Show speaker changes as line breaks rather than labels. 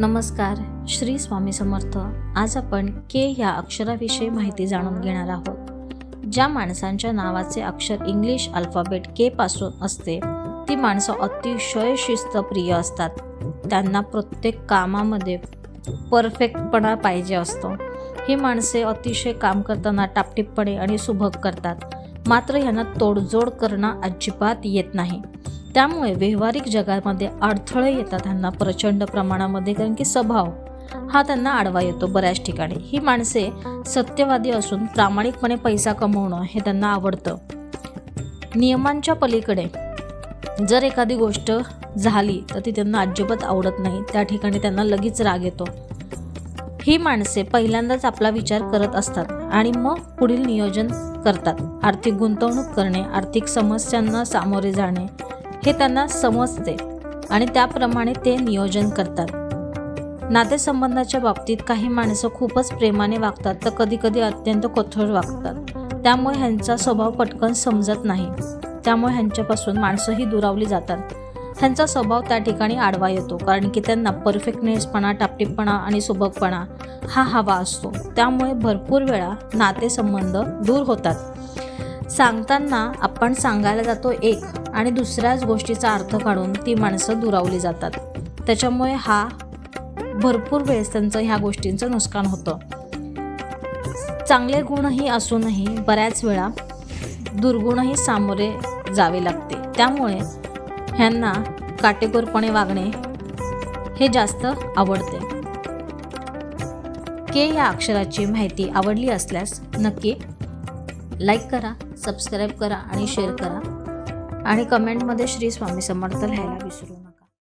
नमस्कार श्री स्वामी समर्थ. आज आपण के ह्या अक्षराविषयी माहिती जाणून घेणार आहोत. ज्या माणसांच्या नावाचे अक्षर इंग्लिश अल्फाबेट के पासून असते ती माणसं अतिशय शिस्तप्रिय असतात. त्यांना प्रत्येक कामामध्ये परफेक्टपणा पाहिजे असतो. ही माणसे अतिशय काम करताना टापटीपपणे आणि सुभग करतात. मात्र यांना तोडजोड करणं अजिबात येत नाही. त्यामुळे व्यावहारिक जगामध्ये अडथळे येतात त्यांना प्रचंड प्रमाणामध्ये कारण की स्वभाव हा त्यांना आडवा येतो बऱ्याच ठिकाणी. ही माणसे सत्यवादी असून प्रामाणिकपणे पैसा कमवणं हे त्यांना आवडतं. नियमांच्या पलीकडे जर एखादी गोष्ट झाली तर ती त्यांना अजिबात आवडत नाही त्या ठिकाणी त्यांना लगेच राग येतो. ही माणसे पहिल्यांदाच आपला विचार करत असतात आणि मग पुढील नियोजन करतात. आर्थिक गुंतवणूक करणे आर्थिक समस्यांना सामोरे जाणे हे त्यांना समजते आणि त्याप्रमाणे ते नियोजन करतात. नातेसंबंधाच्या बाबतीत काही माणसं खूपच प्रेमाने वागतात तर कधीकधी अत्यंत कठोर वागतात. त्यामुळे ह्यांचा स्वभाव पटकन समजत नाही. त्यामुळे ह्यांच्यापासून माणसंही दुरावली जातात. ह्यांचा स्वभाव त्या ठिकाणी आडवा येतो कारण की त्यांना परफेक्टनेसपणा टापटीपणा आणि सुबकपणा हा हवा असतो. त्यामुळे भरपूर वेळा नातेसंबंध दूर होतात. सांगताना आपण सांगायला जातो एक आणि दुसऱ्याच गोष्टीचा अर्थ काढून ती माणसं दुरावली जातात. त्याच्यामुळे हा भरपूर वेळेस त्यांचं ह्या गोष्टींचं नुकसान होतं. चांगले गुणही असूनही बऱ्याच वेळा दुर्गुणही सामोरे जावे लागते. त्यामुळे ह्यांना काटेकोरपणे वागणे हे जास्त आवडते. के या अक्षराची माहिती आवडली असल्यास नक्की लाईक करा सबस्क्राईब करा आणि शेअर करा. आणि कमेंटमध्ये श्री स्वामी समर्थ लिहायला विसरू नका.